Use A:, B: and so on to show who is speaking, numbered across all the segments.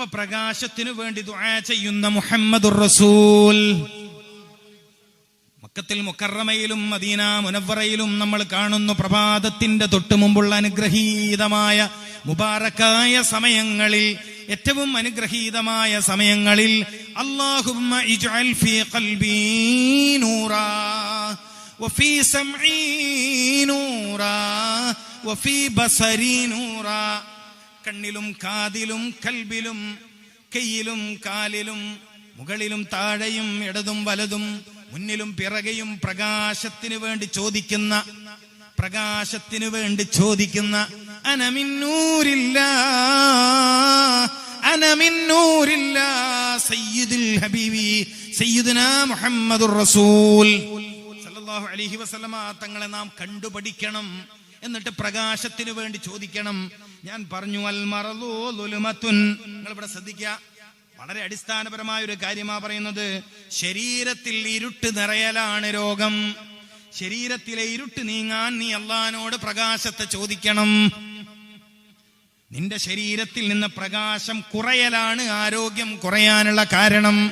A: അപ്പൊ പ്രകാശത്തിനു വേണ്ടി ദുആ ചെയ്യുന്ന മുഹമ്മദുർ റസൂൽ. മക്കത്തിൽ മുക്കറമയിലും മദീന മുനവറയിലും നമ്മൾ കാണുന്നു പ്രഭാതത്തിന്റെ തൊട്ടു മുമ്പുള്ള അനുഗ്രഹീതമായ മുബാറക്കായ സമയങ്ങളിൽ ഏറ്റവും അനുഗ്രഹീതമായ സമയങ്ങളിൽ അല്ലാഹുമ്മ ഇജ്അൽ ഫീ ഖൽബി കണ്ണിലും കാതിലും കൽബിലും കയ്യിലും കാലിലും മുകളിലും താഴെയും ഇടതും വലതും മുന്നിലും പിറകെയും പ്രകാശത്തിന് വേണ്ടി ചോദിക്കുന്ന പ്രകാശത്തിന് വേണ്ടി ചോദിക്കുന്ന അനമിന്നൂരില്ല അനമിന്നൂരില്ല സയ്യിദുൽ ഹബീബി സയ്യിദുന മുഹമ്മദുർ റസൂൽ. സല്ലല്ലാഹു അലൈഹി വസല്ലമ തങ്ങളെ നാം കണ്ടുപഠിക്കണം. എന്നിട്ട് പ്രകാശത്തിന് വേണ്ടി ചോദിക്കണം. ഞാൻ പറഞ്ഞു അൽ നിങ്ങൾ ഇവിടെ ശ്രദ്ധിക്ക. വളരെ അടിസ്ഥാനപരമായ ഒരു കാര്യമാ പറയുന്നത്. ശരീരത്തിൽ ഇരുട്ട് നിറയലാണ് രോഗം. ശരീരത്തിലെ ഇരുട്ട് നീങ്ങാൻ നീ അള്ളഹാനോട് പ്രകാശത്തെ ചോദിക്കണം. നിന്റെ ശരീരത്തിൽ നിന്ന് പ്രകാശം കുറയലാണ് ആരോഗ്യം കുറയാനുള്ള കാരണം.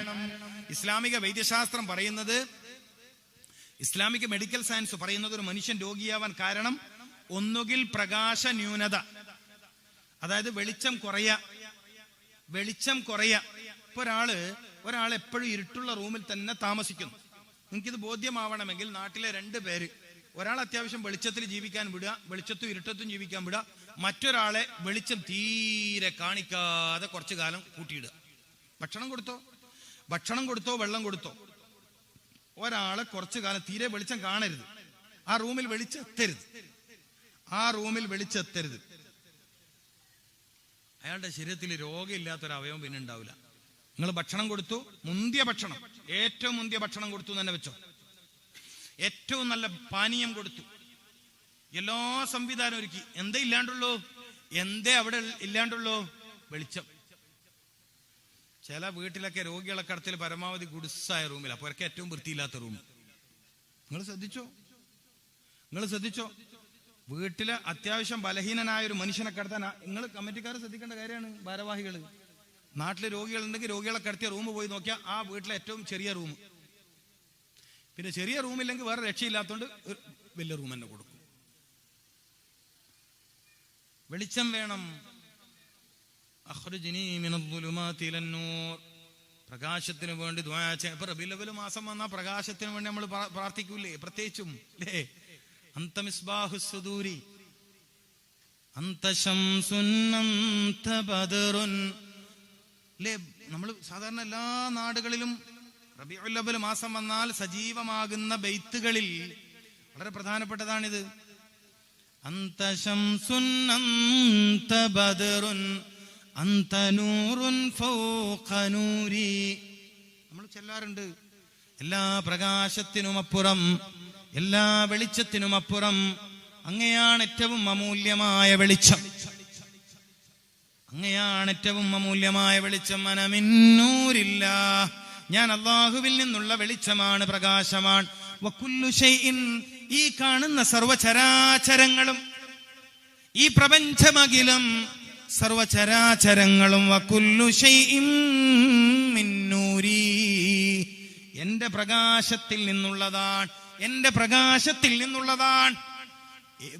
A: ഇസ്ലാമിക വൈദ്യശാസ്ത്രം പറയുന്നത് ഇസ്ലാമിക മെഡിക്കൽ സയൻസ് പറയുന്നത് ഒരു മനുഷ്യൻ രോഗിയാവാൻ കാരണം ഒന്നുകിൽ പ്രകാശ ന്യൂനത അതായത് വെളിച്ചം കുറയ വെളിച്ചം കുറയ. ഇപ്പൊ ഒരാൾ ഒരാൾ എപ്പോഴും ഇരുട്ടുള്ള റൂമിൽ തന്നെ താമസിക്കുന്നു. നിങ്ങൾക്കിത് ബോധ്യമാവണമെങ്കിൽ നാട്ടിലെ രണ്ട് പേര് ഒരാൾ അത്യാവശ്യം വെളിച്ചത്തിൽ ജീവിക്കാൻ വിടുക വെളിച്ചത്തും ഇരുട്ടത്തും ജീവിക്കാൻ വിടുക മറ്റൊരാളെ വെളിച്ചം തീരെ കാണിക്കാതെ കുറച്ചു കാലം കൂട്ടിയിടുക. ഭക്ഷണം കൊടുത്തോ? ഭക്ഷണം കൊടുത്തോ വെള്ളം കൊടുത്തോ? ഒരാളെ കുറച്ചു കാലം തീരെ വെളിച്ചം കാണരുത്. ആ റൂമിൽ വെളിച്ചെത്തരുത്. ആ റൂമിൽ വെളിച്ചെത്തരുത്. അയാളുടെ ശരീരത്തിൽ രോഗമില്ലാത്തൊരു അവയവം പിന്നെ ഉണ്ടാവില്ല. നിങ്ങൾ ഭക്ഷണം കൊടുത്തു മുന്തിയ ഭക്ഷണം. ഏറ്റവും മുന്തിയ ഭക്ഷണം കൊടുത്തു തന്നെ വെച്ചോ. ഏറ്റവും നല്ല പാനീയം കൊടുത്തു. എല്ലാ സംവിധാനം ഒരുക്കി. എന്തേ ഇല്ലാണ്ടുള്ളൂ? എന്തേ അവിടെ ഇല്ലാണ്ടുള്ളൂ? വെളിച്ചം. ചില വീട്ടിലൊക്കെ രോഗികളെ കടത്തിൽ പരമാവധി ഗുഡ്സായ റൂമിൽ അപ്പൊ ഏറ്റവും വൃത്തിയില്ലാത്ത റൂം. നിങ്ങൾ ശ്രദ്ധിച്ചോ? നിങ്ങൾ ശ്രദ്ധിച്ചോ? വീട്ടിലെ അത്യാവശ്യം ബലഹീനനായ ഒരു മനുഷ്യനെ കടത്താൻ നിങ്ങൾ കമ്മിറ്റിക്കാർ ശ്രദ്ധിക്കേണ്ട കാര്യമാണ് ഭാരവാഹികൾ നാട്ടിലെ രോഗികളുണ്ടെങ്കിൽ രോഗികളെ കടത്തിയ റൂം പോയി നോക്കിയാൽ ആ വീട്ടിലെ ഏറ്റവും ചെറിയ റൂം പിന്നെ ചെറിയ റൂമില്ലെങ്കിൽ വേറെ രക്ഷയില്ലാത്തതുകൊണ്ട് വലിയ റൂം തന്നെ കൊടുക്കും. വെളിച്ചം വേണം. പ്രകാശത്തിന് വേണ്ടി ഇപ്പൊ റബീഉൽ മാസം വന്നാൽ പ്രകാശത്തിന് വേണ്ടി നമ്മൾ പ്രാർത്ഥിക്കൂലേ പ്രത്യേകിച്ചും. അല്ലേ അന്ത മിസ്ബാഹു സുദൂരി അന്ത ബദറുൻ അല്ലേ നമ്മൾ സാധാരണ എല്ലാ നാടുകളിലും റബീഉൽ അവ്വൽ മാസം വന്നാൽ സജീവമാകുന്ന ബെയ്ത്തുകളിൽ വളരെ പ്രധാനപ്പെട്ടതാണിത്. അന്ത ബദറുൻ അന്ത നൂറുൻ നമ്മൾ ചെല്ലാറുണ്ട്. എല്ലാ പ്രകാശത്തിനും അപ്പുറം എല്ലാ വെളിച്ചത്തിനും അപ്പുറം അങ്ങയാണ് ഏറ്റവും അമൂല്യമായ വെളിച്ചം. അങ്ങയാണ് ഏറ്റവും അമൂല്യമായ വെളിച്ചം. മനമിന്നൂരില്ല. ഞാൻ അള്ളാഹുവിൽ നിന്നുള്ള വെളിച്ചമാണ് പ്രകാശമാണ്. ഈ കാണുന്ന സർവചരാചരങ്ങളും ഈ പ്രപഞ്ചമകിലും സർവചരാചരങ്ങളും. മിന്നൂരി. എന്റെ പ്രകാശത്തിൽ നിന്നുള്ളതാണ് എന്റെ പ്രകാശത്തിൽ നിന്നുള്ളതാണ്.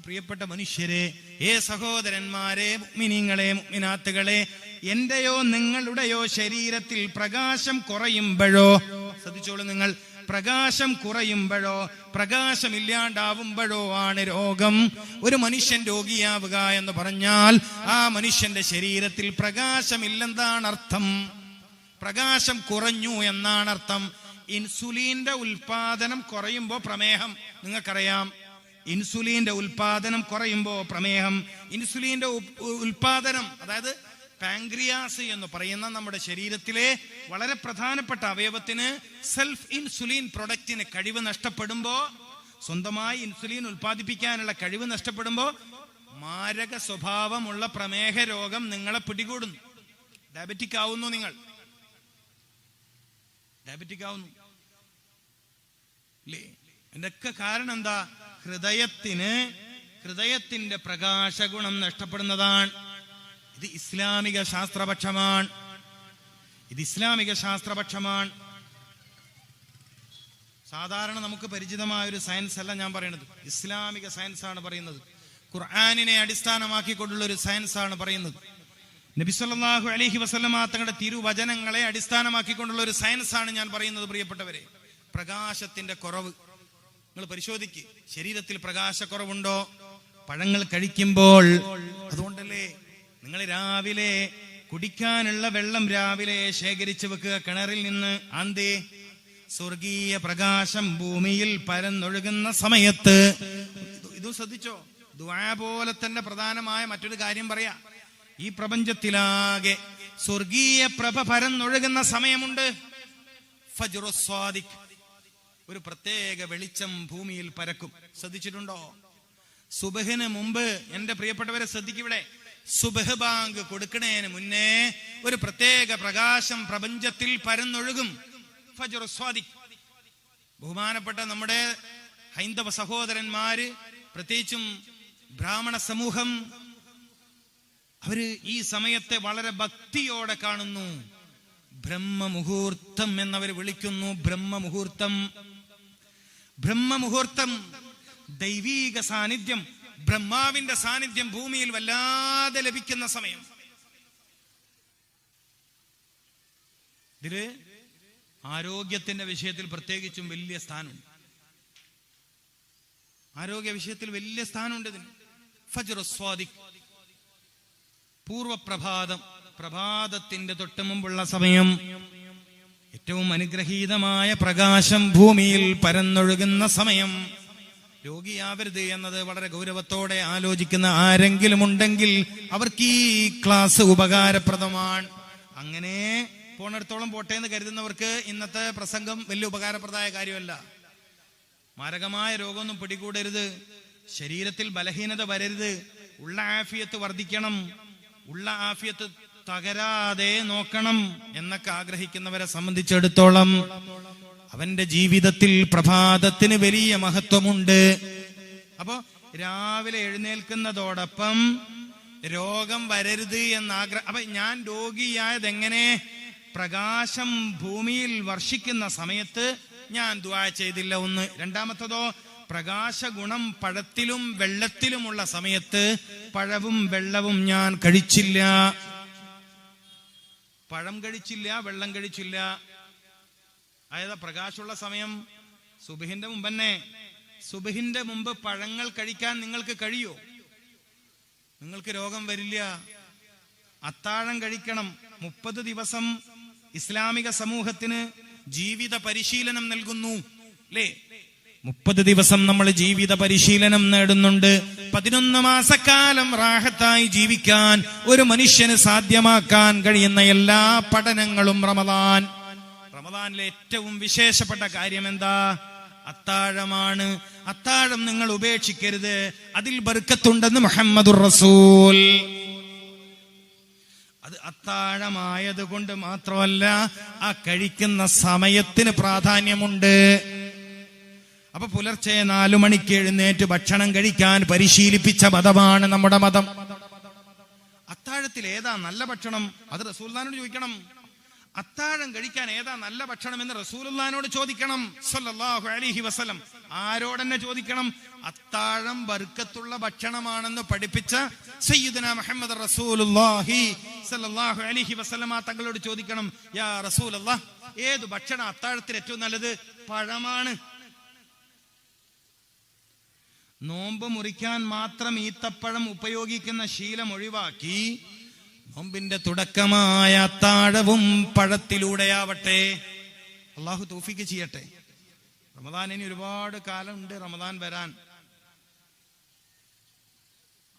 A: പ്രിയപ്പെട്ട മനുഷ്യരെ ഏ സഹോദരന്മാരെ മിനിങ്ങളെ മിനാത്തുകളെ എന്റെയോ നിങ്ങളുടെയോ ശരീരത്തിൽ പ്രകാശം കുറയുമ്പോഴോ ശ്രദ്ധിച്ചോളൂ നിങ്ങൾ പ്രകാശം കുറയുമ്പോഴോ പ്രകാശമില്ലാണ്ടാവുമ്പോഴോ ആണ് രോഗം. ഒരു മനുഷ്യൻ രോഗിയാവുക എന്ന് പറഞ്ഞാൽ ആ മനുഷ്യന്റെ ശരീരത്തിൽ പ്രകാശമില്ലെന്താണ് അർത്ഥം. പ്രകാശം കുറഞ്ഞു എന്നാണ് അർത്ഥം ഇൻസുലിന്റെ ഉൽപാദനം കുറയുമ്പോൾ പ്രമേഹം. നിങ്ങൾക്കറിയാം. ഇൻസുലിന്റെ ഉൽപാദനം കുറയുമ്പോൾ പ്രമേഹം. ഇൻസുലിന്റെ ഉൽപാദനം അതായത് പാങ്ക്രിയാസ് എന്ന് പറയുന്ന നമ്മുടെ ശരീരത്തിലെ വളരെ പ്രധാനപ്പെട്ട അവയവത്തിന് സെൽഫ് ഇൻസുലിൻ പ്രൊഡക്റ്റിന് കഴിവ് നഷ്ടപ്പെടുമ്പോ സ്വന്തമായി ഇൻസുലിൻ ഉൽപ്പാദിപ്പിക്കാനുള്ള കഴിവ് നഷ്ടപ്പെടുമ്പോ മാരക സ്വഭാവമുള്ള പ്രമേഹ രോഗം നിങ്ങളെ പിടികൂടുന്നു. ഡയബറ്റിക് ആവുന്നു നിങ്ങൾ. ഡയബറ്റിക് ആവുന്നു ഇല്ലേ? എന്തൊക്കെ കാരണം എന്താ? ഹൃദയത്തിന് ഹൃദയത്തിന്റെ പ്രകാശഗുണം നഷ്ടപ്പെടുന്നതാണ്. ഇത് ഇസ്ലാമിക ശാസ്ത്രപക്ഷമാണ്. ഇത് ഇസ്ലാമിക ശാസ്ത്രപക്ഷമാണ്. സാധാരണ നമുക്ക് പരിചിതമായ ഒരു സയൻസ് അല്ല ഞാൻ പറയുന്നത്. ഇസ്ലാമിക സയൻസ് ആണ് പറയുന്നത്. ഖുർആാനിനെ അടിസ്ഥാനമാക്കിക്കൊണ്ടുള്ള ഒരു സയൻസ് ആണ് പറയുന്നത്. നബി അലഹി വസല്ലമ തങ്ങളുടെ തിരുവചനങ്ങളെ അടിസ്ഥാനമാക്കിക്കൊണ്ടുള്ള ഒരു സയൻസ് ആണ് ഞാൻ പറയുന്നത് പ്രിയപ്പെട്ടവരെ. പ്രകാശത്തിന്റെ കുറവ്. നിങ്ങൾ പരിശോധിക്ക്. ശരീരത്തിൽ പ്രകാശക്കുറവുണ്ടോ? പഴങ്ങൾ കഴിക്കുമ്പോൾ. അതുകൊണ്ടല്ലേ നിങ്ങൾ രാവിലെ കുടിക്കാനുള്ള വെള്ളം രാവിലെ ശേഖരിച്ചു വെക്കുക. കിണറിൽ നിന്ന് അന്തേ സ്വർഗീയ പ്രകാശം ഭൂമിയിൽ പരന്നൊഴുകുന്ന സമയത്ത്. ഇത് ശ്രദ്ധിച്ചോ? ദുആ പോലെ തന്നെ പ്രധാനമായ മറ്റൊരു കാര്യം പറയാ. ഈ പ്രപഞ്ചത്തിലാകെ സ്വർഗീയ പ്രഭ പരന്നൊഴുകുന്ന സമയമുണ്ട്. ഒരു പ്രത്യേക വെളിച്ചം ഭൂമിയിൽ പരക്കും. ശ്രദ്ധിച്ചിട്ടുണ്ടോ? സുബഹിന് മുമ്പ് എന്റെ പ്രിയപ്പെട്ടവരെ ശ്രദ്ധിക്കിവിടെ. സുബഹ് ബാങ്ക് കൊടുക്കണേന് മുന്നേ ഒരു പ്രത്യേക പ്രകാശം പ്രപഞ്ചത്തിൽ പരന്നൊഴുകും. ബഹുമാനപ്പെട്ട നമ്മുടെ ഹൈന്ദവ സഹോദരന്മാര് പ്രത്യേകിച്ചും ബ്രാഹ്മണ സമൂഹം അവർ ഈ സമയത്തെ വളരെ ഭക്തിയോടെ കാണുന്നു. ബ്രഹ്മമുഹൂർത്തം എന്നവർ വിളിക്കുന്നു. ബ്രഹ്മമുഹൂർത്തം. ബ്രഹ്മമുഹൂർത്തം. ദൈവീക സാന്നിധ്യം. ബ്രഹ്മാവിന്റെ സാന്നിധ്യം ഭൂമിയിൽ വല്ലാതെ ലഭിക്കുന്ന സമയം. ഇതിൽ ആരോഗ്യത്തിന്റെ വിഷയത്തിൽ പ്രത്യേകിച്ചും വലിയ സ്ഥാനമുണ്ട്. ആരോഗ്യ വിഷയത്തിൽ വലിയ സ്ഥാനമുണ്ട് ഇതിന്. സ്വാദിഖ് പൂർവപ്രഭാതം പ്രഭാതത്തിന്റെ തൊട്ട് മുമ്പുള്ള സമയം. ഏറ്റവും അനുഗ്രഹീതമായ പ്രകാശം ഭൂമിയിൽ പരന്നൊഴുകുന്ന സമയം. രോഗിയാവരുത് എന്നത് വളരെ ഗൗരവത്തോടെ ആലോചിക്കുന്ന ആരെങ്കിലും ഉണ്ടെങ്കിൽ അവർക്ക് ഈ ക്ലാസ് ഉപകാരപ്രദമാണ്. അങ്ങനെ പോണെടുത്തോളം പോട്ടെ എന്ന് കരുതുന്നവർക്ക് ഇന്നത്തെ പ്രസംഗം വലിയ ഉപകാരപ്രദമായ കാര്യമല്ല. മാരകമായ രോഗമൊന്നും പിടികൂടരുത്. ശരീരത്തിൽ ബലഹീനത വരരുത്. ഉള്ള ആഫിയത്ത് വർദ്ധിക്കണം. ഉള്ള ആഫിയത്ത് തകരാതെ നോക്കണം എന്നൊക്കെ ആഗ്രഹിക്കുന്നവരെ സംബന്ധിച്ചിടത്തോളം അവന്റെ ജീവിതത്തിൽ പ്രഭാതത്തിന് വലിയ മഹത്വമുണ്ട്. അപ്പോ രാവിലെ എഴുന്നേൽക്കുന്നതോടൊപ്പം രോഗം വരരുത് എന്നാഗ്രഹ അപ്പൊ ഞാൻ രോഗിയായത് എങ്ങനെ പ്രകാശം ഭൂമിയിൽ വർഷിക്കുന്ന സമയത്ത് ഞാൻ ദ്വാ ചെയ്തില്ല. ഒന്ന്. രണ്ടാമത്തതോ പ്രകാശ ഗുണം പഴത്തിലും വെള്ളത്തിലുമുള്ള സമയത്ത് പഴവും വെള്ളവും ഞാൻ കഴിച്ചില്ല. പഴം കഴിച്ചില്ല വെള്ളം കഴിച്ചില്ല. അതായത് പ്രകാശമുള്ള സമയം സുബഹിന്റെ മുമ്പ് തന്നെ സുബഹിന്റെ മുമ്പ് പഴങ്ങൾ കഴിക്കാൻ നിങ്ങൾക്ക് കഴിയോ? നിങ്ങൾക്ക് രോഗം വരില്ല. അത്താഴം കഴിക്കണം. മുപ്പത് ദിവസം ഇസ്ലാമിക സമൂഹത്തിന് ജീവിത പരിശീലനം നൽകുന്നു. അല്ലേ മുപ്പത് ദിവസം നമ്മൾ ജീവിത പരിശീലനം നേടുന്നുണ്ട്. പതിനൊന്ന് മാസക്കാലം റാഹത്തായി ജീവിക്കാൻ ഒരു മനുഷ്യന് സാധ്യമാക്കാൻ കഴിയുന്ന എല്ലാ പഠനങ്ങളും റമദാൻ. റമദാനിലെ ഏറ്റവും വിശേഷപ്പെട്ട കാര്യം എന്താ അത്താഴമാണ്. അത്താഴം നിങ്ങൾ ഉപേക്ഷിക്കരുത്. അതിൽ ബർക്കത്തുണ്ടെന്ന് മുഹമ്മദുർ റസൂൽ. അത് അത്താഴമായത് കൊണ്ട് മാത്രമല്ല ആ കഴിക്കുന്ന സമയത്തിന് പ്രാധാന്യമുണ്ട്. അപ്പൊ പുലർച്ചെ നാലു മണിക്ക് എഴുന്നേറ്റ് ഭക്ഷണം കഴിക്കാൻ പരിശീലിപ്പിച്ച മതമാണ് നമ്മുടെ മതം. അത്താഴത്തിൽ ഏതാ നല്ല ഭക്ഷണം? അത് റസൂൽദാനോട് ചോദിക്കണം. അത്താഴം കഴിക്കാൻ ഏതാ നല്ല ഭക്ഷണം എന്ന് റസൂലുള്ളാനോട് ചോദിക്കണം. സല്ലല്ലാഹു അലൈഹി വസല്ലം. ആരോടെന്നെ ചോദിക്കണം? അത്താഴം ബർക്കത്തുള്ള ഭക്ഷണമാണെന്ന് പഠിപ്പിച്ച സയ്യിദുന മുഹമ്മദ് റസൂലുള്ളാഹി സല്ലല്ലാഹു അലൈഹി വസല്ലമ തങ്ങളോട് ചോദിക്കണം യാ റസൂലല്ലാഹ് ഏത് ഭക്ഷണം അത്താഴത്തിൽ ഏറ്റവും നല്ലത്? പഴമാണ്. നോമ്പ് മുറിക്കാൻ മാത്രം ഈത്തപ്പഴം ഉപയോഗിക്കുന്ന ശീലം ഒഴിവാക്കി നോമ്പിന്റെ തുടക്കമായ അത്താഴവും പഴത്തിലൂടെയാവട്ടെ. അള്ളാഹു തോഫിക്ക് ചെയ്യട്ടെ. റമദാൻ ഇനി ഒരുപാട് കാലമുണ്ട് റമദാൻ വരാൻ.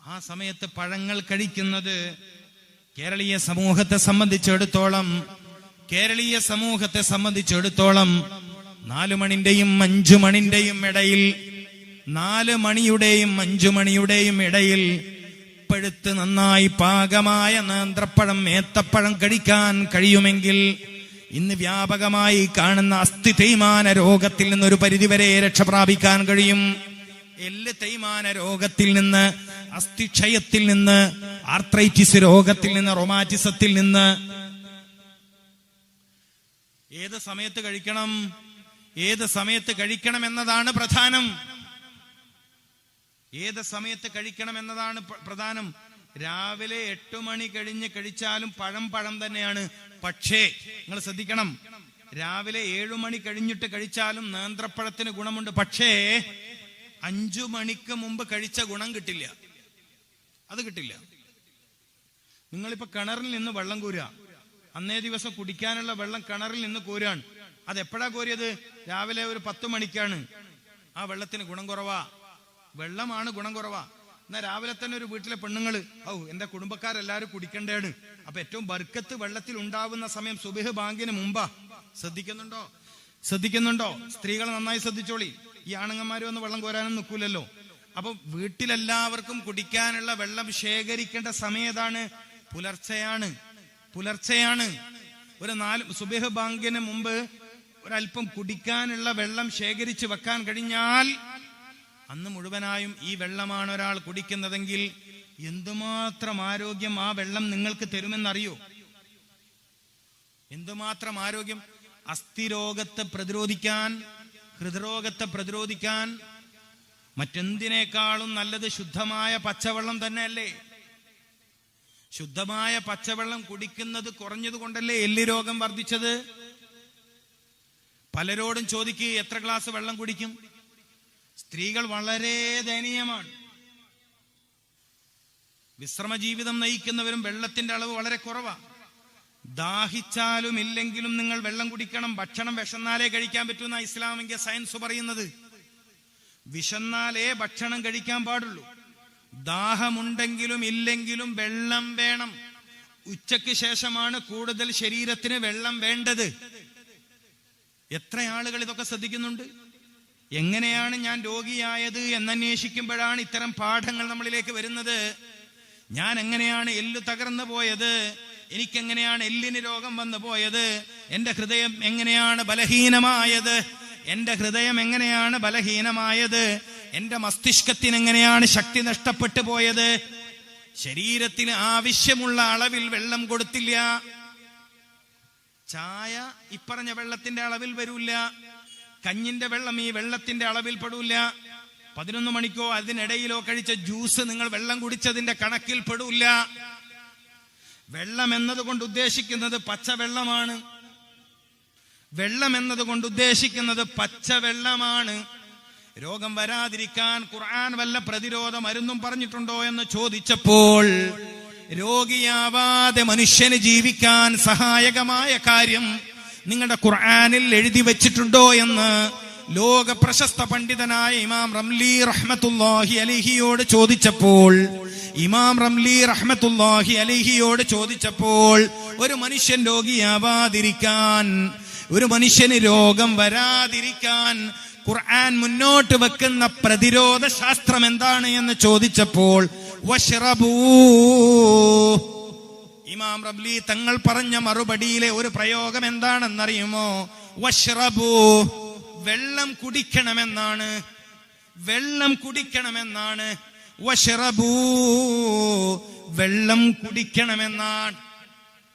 A: ആ സമയത്ത് പഴങ്ങൾ കഴിക്കുന്നത് കേരളീയ സമൂഹത്തെ സംബന്ധിച്ചിടത്തോളം കേരളീയ സമൂഹത്തെ സംബന്ധിച്ചിടത്തോളം നാലു മണിന്റെയും അഞ്ചു മണിന്റെയും ഇടയിൽ നാല് മണിയുടെയും അഞ്ചു മണിയുടെയും ഇടയിൽ പഴുത്ത് നന്നായി പാകമായ നേന്ത്രപ്പഴം ഏത്തപ്പഴം കഴിക്കാൻ കഴിയുമെങ്കിൽ ഇന്ന് വ്യാപകമായി കാണുന്ന അസ്ഥി തേയ്മാന രോഗത്തിൽ നിന്നൊരു പരിധിവരെ രക്ഷ പ്രാപിക്കാൻ കഴിയും. എല്ല് തേയ്മാന രോഗത്തിൽ നിന്ന് അസ്ഥിക്ഷയത്തിൽ നിന്ന് ആർത്രൈറ്റിസ് രോഗത്തിൽ നിന്ന് റൊമാറ്റിസത്തിൽ നിന്ന് ഏത് സമയത്ത് കഴിക്കണം? ഏത് സമയത്ത് കഴിക്കണം എന്നതാണ് പ്രധാനം. ഏത് സമയത്ത് കഴിക്കണം എന്നതാണ് പ്രധാനം. രാവിലെ എട്ട് മണി കഴിഞ്ഞ് കഴിച്ചാലും പഴം പഴം തന്നെയാണ്. പക്ഷേ നിങ്ങൾ ശ്രദ്ധിക്കണം. രാവിലെ ഏഴു മണി കഴിഞ്ഞിട്ട് കഴിച്ചാലും നേന്ത്രപ്പഴത്തിന് ഗുണമുണ്ട്. പക്ഷേ അഞ്ചു മണിക്ക് മുമ്പ് കഴിച്ച ഗുണം കിട്ടില്ല. അത് കിട്ടില്ല. നിങ്ങളിപ്പോ കിണറിൽ നിന്ന് വെള്ളം കോരുക. അന്നേ ദിവസം കുടിക്കാനുള്ള വെള്ളം കിണറിൽ നിന്ന് കോരുകയാണ്. അത് എപ്പോഴാ കോരിയത്? രാവിലെ ഒരു പത്ത് മണിക്കാണ്. ആ വെള്ളത്തിന് ഗുണം കുറവാ. വെള്ളമാണ് ഗുണം കുറവാ. എന്നാ രാവിലെ തന്നെ ഒരു വീട്ടിലെ പെണ്ണുങ്ങൾ ഔ എന്റെ കുടുംബക്കാരെല്ലാരും കുടിക്കേണ്ടേണ്. അപ്പൊ ഏറ്റവും ബർക്കത്ത് വെള്ളത്തിൽ ഉണ്ടാവുന്ന സമയം സുബിഹ് ബാങ്കിന് മുമ്പാ. ശ്രദ്ധിക്കുന്നുണ്ടോ? ശ്രദ്ധിക്കുന്നുണ്ടോ? സ്ത്രീകൾ നന്നായി ശ്രദ്ധിച്ചോളി. ഈ ആണുങ്ങന്മാരും ഒന്ന് വെള്ളം കോരാനും നിൽക്കൂലല്ലോ അപ്പൊ വീട്ടിലെല്ലാവർക്കും കുടിക്കാനുള്ള വെള്ളം ശേഖരിക്കേണ്ട സമയം ഏതാണ്? പുലർച്ചെയാണ്. പുലർച്ചെയാണ്. ഒരു നാല് സുബിഹ് ബാങ്കിന് മുമ്പ് ഒരല്പം കുടിക്കാനുള്ള വെള്ളം ശേഖരിച്ച് വെക്കാൻ കഴിഞ്ഞാൽ അന്ന് മുഴുവനായും ഈ വെള്ളമാണ് ഒരാൾ കുടിക്കുന്നതെങ്കിൽ എന്തുമാത്രം ആരോഗ്യം ആ വെള്ളം നിങ്ങൾക്ക് തരുമെന്നറിയോ? എന്തുമാത്രം ആരോഗ്യം? അസ്ഥിരോഗത്തെ പ്രതിരോധിക്കാൻ ഹൃദ്രോഗത്തെ പ്രതിരോധിക്കാൻ മറ്റെന്തിനേക്കാളും നല്ലത് ശുദ്ധമായ പച്ചവെള്ളം തന്നെയല്ലേ? ശുദ്ധമായ പച്ചവെള്ളം കുടിക്കുന്നത് കുറഞ്ഞത് കൊണ്ടല്ലേ എല്ലി രോഗം വർദ്ധിച്ചത്? പലരോടും ചോദിക്കുക എത്ര ഗ്ലാസ് വെള്ളം കുടിക്കും? സ്ത്രീകൾ വളരെ ദയനീയമാണ്. വിശ്രമ ജീവിതം നയിക്കുന്നവരും വെള്ളത്തിന്റെ അളവ് വളരെ കുറവാണ് ദാഹിച്ചാലും ഇല്ലെങ്കിലും നിങ്ങൾ വെള്ളം കുടിക്കണം ഭക്ഷണം വിശന്നാലേ കഴിക്കാൻ പറ്റുന്ന ഇസ്ലാമിക സയൻസ് പറയുന്നത്. വിശന്നാലേ ഭക്ഷണം കഴിക്കാൻ പാടുള്ളൂ. ദാഹമുണ്ടെങ്കിലും ഇല്ലെങ്കിലും വെള്ളം വേണം. ഉച്ചയ്ക്ക് ശേഷമാണ് കൂടുതൽ ശരീരത്തിന് വെള്ളം വേണ്ടത്. എത്ര ആളുകൾ ഇതൊക്കെ ശ്രദ്ധിക്കുന്നുണ്ട്? എങ്ങനെയാണ് ഞാൻ രോഗിയായത് എന്നന്വേഷിക്കുമ്പോഴാണ് ഇത്തരം പാഠങ്ങൾ നമ്മളിലേക്ക് വരുന്നത്. ഞാൻ എങ്ങനെയാണ് എല്ല് തകർന്നു പോയത്? എനിക്കെങ്ങനെയാണ് എല്ലിന് രോഗം വന്നു പോയത്? എന്റെ ഹൃദയം എങ്ങനെയാണ് ബലഹീനമായത്? എന്റെ ഹൃദയം എങ്ങനെയാണ് ബലഹീനമായത്? എന്റെ മസ്തിഷ്കത്തിന് എങ്ങനെയാണ് ശക്തി നഷ്ടപ്പെട്ടു പോയത്? ശരീരത്തിന് ആവശ്യമുള്ള അളവിൽ വെള്ളം കൊടുത്തില്ല. ചായ ഇപ്പറഞ്ഞ വെള്ളത്തിന്റെ അളവിൽ വരൂല കഞ്ഞിന്റെ വെള്ളം ഈ വെള്ളത്തിന്റെ അളവിൽ പെടൂല. പതിനൊന്ന് മണിക്കോ അതിനിടയിലോ കഴിച്ച ജ്യൂസ് നിങ്ങൾ വെള്ളം കുടിച്ചതിന്റെ കണക്കിൽ പെടൂല. വെള്ളം എന്നതുകൊണ്ട് ഉദ്ദേശിക്കുന്നത് പച്ചവെള്ളമാണ്. വെള്ളം എന്നതുകൊണ്ട് ഉദ്ദേശിക്കുന്നത് പച്ചവെള്ളമാണ്. രോഗം വരാതിരിക്കാൻ ഖുർആൻ വല്ല പ്രതിരോധ മരുന്നും പറഞ്ഞിട്ടുണ്ടോ എന്ന് ചോദിച്ചപ്പോൾ രോഗിയാവാതെ മനുഷ്യന് ജീവിക്കാൻ സഹായകമായ കാര്യം നിങ്ങളുടെ ഖുർആാനിൽ എഴുതി വെച്ചിട്ടുണ്ടോ എന്ന് ലോക പ്രശസ്ത പണ്ഡിതനായ ഇമാം റംലി റഹ്മത്തുല്ലാഹി അലിഹിയോട് ചോദിച്ചപ്പോൾ ഇമാം റംലി റഹ്മത്തുല്ലാഹി അലിഹിയോട് ചോദിച്ചപ്പോൾ ഒരു മനുഷ്യൻ രോഗിയാവാതിരിക്കാൻ ഒരു മനുഷ്യന് രോഗം വരാതിരിക്കാൻ ഖുർആൻ മുന്നോട്ട് വെക്കുന്ന പ്രതിരോധ ശാസ്ത്രം എന്താണ് എന്ന് ചോദിച്ചപ്പോൾ വഷ്റബൂ. ഇമാം റബ്ലി തങ്ങൾ പറഞ്ഞ മറുപടിയിലെ ഒരു പ്രയോഗം എന്താണെന്നറിയുമോ? വഷ്റബൂ വെള്ളം കുടിക്കണമെന്നാണ്. വെള്ളം കുടിക്കണമെന്നാണ്. വഷറബൂ വെള്ളം കുടിക്കണമെന്നാണ്.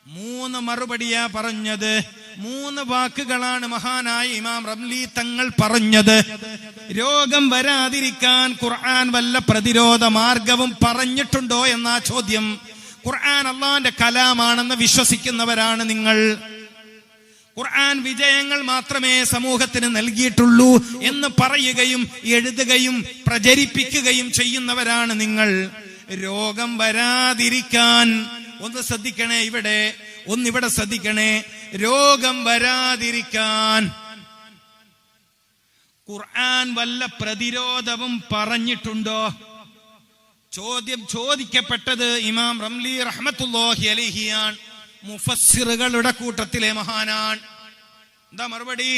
A: മൂന്ന് മറുപടിയാ പറഞ്ഞത്. മൂന്ന് വാക്കുകളാണ് മഹാനായ ഇമാം റംലി തങ്ങൾ പറഞ്ഞത്. രോഗം വരാതിരിക്കാൻ ഖുർആൻ വല്ല പ്രതിരോധ മാർഗവും പറഞ്ഞിട്ടുണ്ടോ എന്നാ ചോദ്യം. ഖുർആൻ അള്ളാന്റെ കലാമാണെന്ന് വിശ്വസിക്കുന്നവരാണ് നിങ്ങൾ. ഖുർആൻ വിജയങ്ങൾ മാത്രമേ സമൂഹത്തിന് നൽകിയിട്ടുള്ളൂ എന്ന് പറയുകയും എഴുതുകയും പ്രചരിപ്പിക്കുകയും ചെയ്യുന്നവരാണ് നിങ്ങൾ. രോഗം വരാതിരിക്കാൻ ഒന്ന് ശ്രദ്ധിക്കണേ ഇവിടെ ഒന്നിവിടെ ശ്രദ്ധിക്കണേ. രോഗം വരാതിരിക്കാൻ. ഖുർആൻ വല്ല പ്രതിരോധവും പറഞ്ഞിട്ടുണ്ടോ? ചോദ്യം ചോദിക്കപ്പെട്ടത് ഇമാം റംലി റഹ്മത്തുല്ലാഹി അലിഹിയാൻ മുഫസ്സിറുകളുടെ കൂട്ടത്തിലെ മഹാനാൻ എന്താ മറുപടി?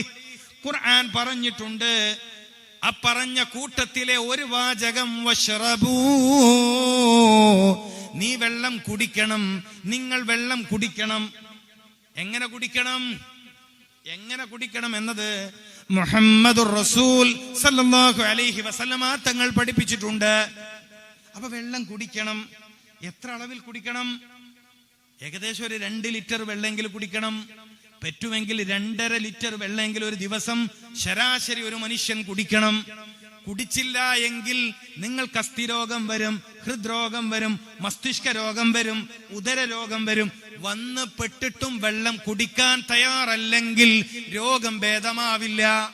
A: ഖുർആൻ പറഞ്ഞിട്ടുണ്ട് ആ പറഞ്ഞ കൂട്ടത്തിലെ ഒരു വാചകം വഷറബൂ. നീ വെള്ളം കുടിക്കണം നിങ്ങൾ വെള്ളം കുടിക്കണം. എങ്ങനെ കുടിക്കണം? എങ്ങനെ കുടിക്കണം എന്നത് മുഹമ്മദ് റസൂൽ സല്ലല്ലാഹു അലൈഹി വസല്ലമ തങ്ങൾ പഠിപ്പിച്ചിട്ടുണ്ട്. അപ്പൊ വെള്ളം കുടിക്കണം. എത്ര അളവിൽ കുടിക്കണം? ഏകദേശം ഒരു രണ്ട് ലിറ്റർ വെള്ളമെങ്കിലും കുടിക്കണം. പറ്റുമെങ്കിൽ രണ്ടര ലിറ്റർ വെള്ളമെങ്കിലും ഒരു ദിവസം ശരാശരി ഒരു മനുഷ്യൻ കുടിക്കണം. കുടിച്ചില്ല എങ്കിൽ നിങ്ങൾക്ക് അസ്ഥിരോഗം വരും ഹൃദ്രോഗം വരും മസ്തിഷ്ക രോഗം വരും ഉദര രോഗം വരും. വന്ന് പെട്ടിട്ടും വെള്ളം കുടിക്കാൻ തയ്യാറല്ലെങ്കിൽ രോഗം ഭേദമാവില്ല.